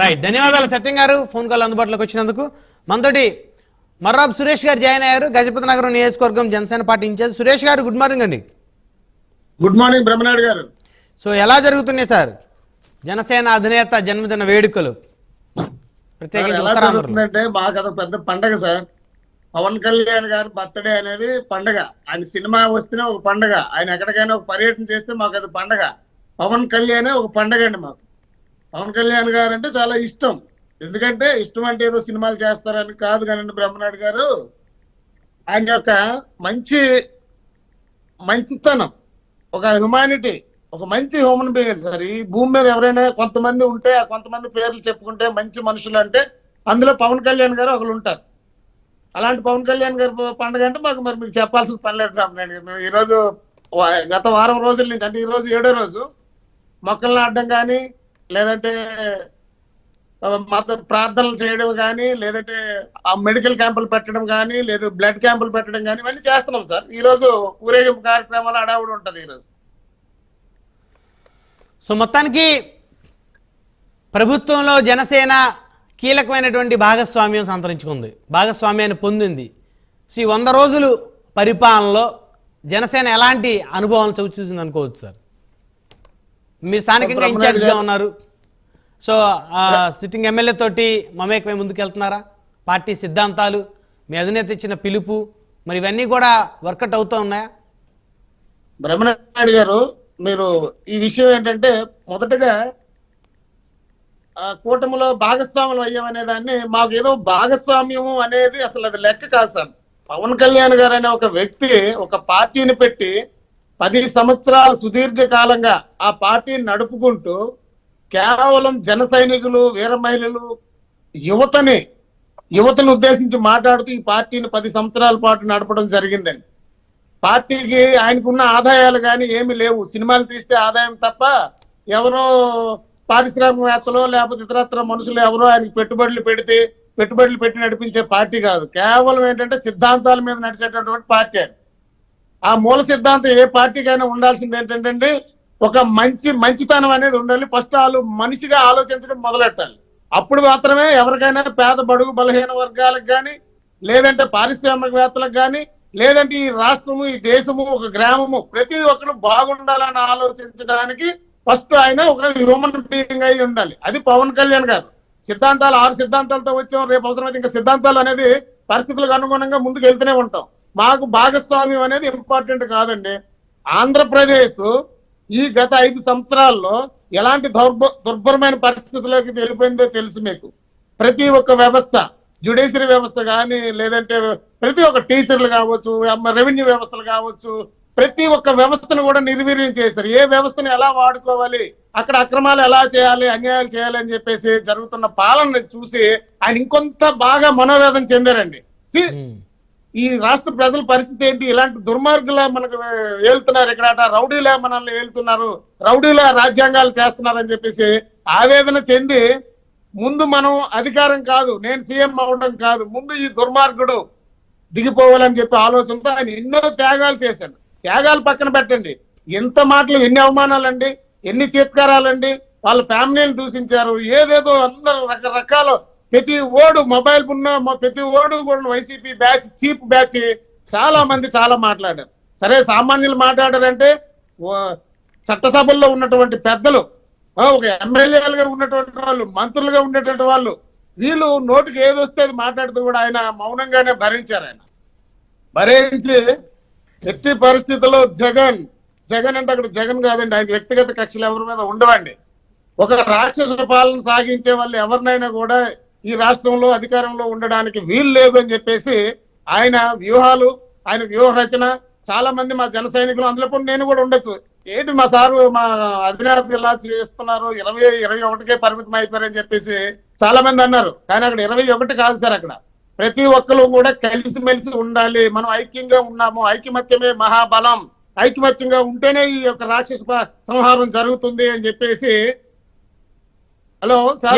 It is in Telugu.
రైట్ ధన్యవాదాలు సత్యం గారు. ఫోన్ కాల్ అందుబాటులోకి వచ్చినందుకు. మనతోటి మర్రాబ్ సురేష్ గారు జాయిన్ అయ్యారు. గజపతి నగరం నియోజకవర్గం Janasena party in-charge. Suresh garu good morning అండి. Good morning Brahmanaidu garu. So ఎలా జరుగుతున్నాయి సార్? జనసేన అధినేత జన్మదిన వేడుకలు. జరుగుతుందంటే మాకు అదొక పెద్ద పండగ సార్. పవన్ కళ్యాణ్ గారి బర్త్డే అనేది పండగ. ఆయన సినిమా వస్తేనే ఒక పండగ. ఆయన ఎక్కడికైనా ఒక పర్యటన చేస్తే మాకు అది పండగ. పవన్ కళ్యాణ్ ఒక పండగ అండి మాకు. పవన్ కళ్యాణ్ గారు అంటే చాలా ఇష్టం. ఎందుకంటే ఇష్టం అంటే ఏదో సినిమాలు చేస్తారని కాదు కానీ బ్రహ్మనాయుడు గారు. ఆయన యొక్క మంచి మంచితనం ఒక హ్యుమానిటీ ఒక మంచి హ్యూమన్ బీయింగ్ సార్. ఈ భూమి మీద ఎవరైనా కొంతమంది ఉంటే ఆ కొంతమంది పేర్లు చెప్పుకుంటే మంచి మనుషులు అంటే అందులో పవన్ కళ్యాణ్ గారు ఒకరు ఉంటారు. అలాంటి పవన్ కళ్యాణ్ గారి పండుగ అంటే మాకు మరి మీకు చెప్పాల్సిన పని లేదు రామనాయుడు గారు. మేము ఈరోజు గత వారం రోజుల నుంచి అంటే ఈ రోజు ఏడో రోజు మొక్కలు నాటడం కానీ లేదంటే మత ప్రార్థనలు చేయడం కానీ లేదంటే ఆ మెడికల్ క్యాంపులు పెట్టడం కానీ లేదు బ్లడ్ క్యాంపులు పెట్టడం కానీ ఇవన్నీ చేస్తున్నాం సార్. ఈరోజు ఊరేగింపు కార్యక్రమాలు అడావుడు ఉంటుంది ఈ రోజు. సో మొత్తానికి ప్రభుత్వంలో జనసేన కీలకమైనటువంటి భాగస్వామ్యం సంతరించుకుంది. భాగస్వామ్యాన్ని పొందింది. సో ఈ వంద రోజులు పరిపాలనలో జనసేన ఎలాంటి అనుభవాలు చవి చూసింది అనుకోవచ్చు సార్? మీరు స్థానికంగా ఇన్ఛార్జ్గా ఉన్నారు. సో ఆ, సిట్టింగ్ ఎమ్మెల్యే తోటి మమేకమై ముందుకెళ్తున్నారా పార్టీ సిద్ధాంతాలు మీ అధినేత ఇచ్చిన పిలుపు మరి ఇవన్నీ కూడా వర్కౌట్ అవుతూ ఉన్నాయా? బ్రహ్మనాయుడు గారు మీరు ఈ విషయం ఏంటంటే మొదటగా ఆ కూటమిలో భాగస్వాములు అయ్యామనే దాన్ని మాకు ఏదో భాగస్వామ్యము అనేది అసలు అది లెక్క కాదు సార్. పవన్ కళ్యాణ్ గారు అనే ఒక వ్యక్తి ఒక పార్టీని పెట్టి పది సంవత్సరాలు సుదీర్ఘ కాలంగా ఆ పార్టీని నడుపుకుంటూ కేవలం జన సైనికులు వీర మహిళలు యువతని యువతను ఉద్దేశించి మాట్లాడుతూ ఈ పార్టీని పది సంవత్సరాల పాటు నడపడం జరిగిందండి. పార్టీకి ఆయనకున్న ఆదాయాలు కానీ ఏమి లేవు. సినిమాలు తీస్తే ఆదాయం తప్ప ఎవరో పారిశ్రామికవేత్తలో లేకపోతే ఇతరత్ర మనుషులు ఎవరో ఆయనకి పెట్టుబడులు పెడితే పెట్టుబడులు పెట్టి నడిపించే పార్టీ కాదు. కేవలం ఏంటంటే సిద్ధాంతాల మీద నడిచేటటువంటి పార్టీ అని ఆ మూల సిద్ధాంతం ఏ పార్టీకైనా ఉండాల్సింది ఏంటంటే ఒక మంచి మంచితనం అనేది ఉండాలి. ఫస్ట్ వాళ్ళు మనిషిగా ఆలోచించడం మొదలెట్టాలి. అప్పుడు మాత్రమే ఎవరికైనా పేద బడుగు బలహీన వర్గాలకు కానీ లేదంటే పారిశ్రామికవేత్తలకు కానీ లేదంటే ఈ రాష్ట్రము ఈ దేశము ఒక గ్రామము ప్రతి ఒక్కరు బాగుండాలని ఆలోచించడానికి ఫస్ట్ ఆయన ఒక హ్యూమన్ బీయింగ్ అయి ఉండాలి. అది పవన్ కళ్యాణ్ గారు. సిద్ధాంతాలు ఆరు సిద్ధాంతాలతో వచ్చాం. రేపు అవసరమైతే ఇంకా సిద్ధాంతాలు అనేది పరిస్థితులకు అనుగుణంగా ముందుకు వెళ్తూనే ఉంటాం. మాకు భాగస్వామ్యం అనేది ఇంపార్టెంట్ కాదండి. ఆంధ్రప్రదేశ్ ఈ గత ఐదు సంవత్సరాల్లో ఎలాంటి దౌర్భ దుర్భరమైన పరిస్థితుల్లోకి వెళ్ళిపోయిందో తెలుసు మీకు. ప్రతి ఒక్క వ్యవస్థ జ్యుడిషియరీ వ్యవస్థ కానీ లేదంటే ప్రతి ఒక్క టీచర్లు కావచ్చు రెవెన్యూ వ్యవస్థలు కావచ్చు ప్రతి ఒక్క వ్యవస్థను కూడా నిర్వీర్యం చేశారు. ఏ వ్యవస్థను ఎలా వాడుకోవాలి అక్కడ అక్రమాలు ఎలా చేయాలి అన్యాయాలు చేయాలి అని చెప్పేసి జరుగుతున్న పాలన చూసి ఆయన ఇంకొంత బాగా మనోవేదన చెందారండి. ఈ రాష్ట్ర ప్రజల పరిస్థితి ఏంటి? ఇలాంటి దుర్మార్గులే మనకు ఏళ్తున్నారు ఇక్కడ రౌడీలే మనల్ని ఏళ్తున్నారు రౌడీలా రాజ్యాంగాలు చేస్తున్నారని చెప్పేసి ఆవేదన చెంది ముందు మనం అధికారం కాదు నేను సీఎం అవడం కాదు ముందు ఈ దుర్మార్గుడు దిగిపోవాలని చెప్పి ఆలోచనతో ఆయన ఎన్నో త్యాగాలు చేశాడు. త్యాగాలు పక్కన పెట్టండి. ఎంత మాటలు ఎన్ని అవమానాలండి ఎన్ని చిత్కారాలండి. వాళ్ళ ఫ్యామిలీని దూషించారు. ఏదేదో అందరూ రకరకాల ప్రతి ఓడు మొబైల్ ఉన్న ప్రతి ఓడు కూడా వైసీపీ బ్యాచ్ చీప్ బ్యాచ్ చాలా మంది చాలా మాట్లాడారు. సరే సామాన్యులు మాట్లాడారంటే చట్టసభల్లో ఉన్నటువంటి పెద్దలు ఒక ఎమ్మెల్యేలుగా ఉన్నటువంటి వాళ్ళు మంత్రులుగా ఉండేటువంటి వాళ్ళు వీళ్ళు నోటికి ఏది వస్తే అది మాట్లాడుతూ కూడా ఆయన మౌనంగానే భరించారు ఆయన. భరించి ఎట్టి పరిస్థితుల్లో జగన్ జగన్ అంటే అక్కడ జగన్ కాదండి ఆయన వ్యక్తిగత కక్షలు ఎవరి మీద ఉండవండి. ఒక రాక్షస పాలన సాగించే వాళ్ళు ఎవరినైనా కూడా ఈ రాష్ట్రంలో అధికారంలో ఉండడానికి వీలు లేదు అని చెప్పేసి ఆయన వ్యూహాలు ఆయన వ్యూహ రచన చాలా మంది మా జన సైనికులు అందులో కూడా నేను కూడా ఉండొచ్చు. ఏంటి మా సారు మా అధినేత ఇలా చేస్తున్నారు ఇరవై ఇరవై ఒకటికే పరిమితం అయిపోయారని చెప్పేసి చాలా మంది అన్నారు. కానీ అక్కడ ఇరవై ఒకటి కాదు సార్ అక్కడ. ప్రతి ఒక్కరు కూడా కలిసిమెలిసి ఉండాలి. మనం ఐక్యంగా ఉన్నాము. ఐకమత్యమే మహాబలం. ఐకమత్యంగా ఉంటేనే ఈ యొక్క రాక్షస సంహారం జరుగుతుంది అని చెప్పేసి. Hello sir?